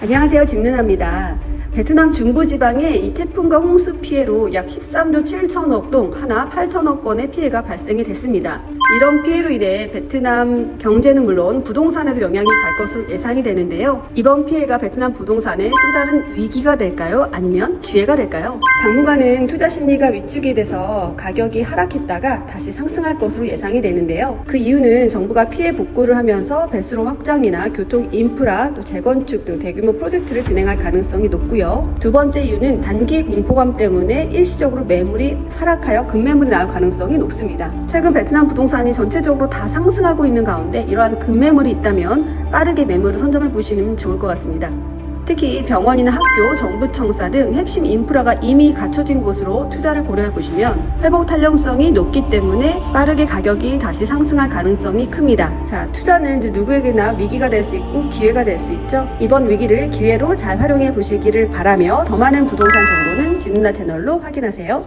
안녕하세요. 집누나입니다. 베트남 중부지방에 이 태풍과 홍수 피해로 약 13조 7천억 동 하나 8천억 원의 피해가 발생이 됐습니다. 이런 피해로 인해 베트남 경제는 물론 부동산에도 영향이 갈 것으로 예상이 되는데요. 이번 피해가 베트남 부동산에 또 다른 위기가 될까요? 아니면 기회가 될까요? 당분간은 투자 심리가 위축이 돼서 가격이 하락했다가 다시 상승할 것으로 예상이 되는데요. 그 이유는 정부가 피해 복구를 하면서 배수로 확장이나 교통 인프라 또 재건축 등 대규모 프로젝트를 진행할 가능성이 높고요. 두 번째 이유는 단기 공포감 때문에 일시적으로 매물이 하락하여 급매물이 나올 가능성이 높습니다. 최근 베트남 부동산이 전체적으로 다 상승하고 있는 가운데 이러한 급매물이 있다면 빠르게 매물을 선점해 보시면 좋을 것 같습니다. 특히 병원이나 학교, 정부청사 등 핵심 인프라가 이미 갖춰진 곳으로 투자를 고려해 보시면 회복 탄력성이 높기 때문에 빠르게 가격이 다시 상승할 가능성이 큽니다. 자, 투자는 누구에게나 위기가 될 수 있고 기회가 될 수 있죠. 이번 위기를 기회로 잘 활용해 보시기를 바라며 더 많은 부동산 정보는 집문화 채널로 확인하세요.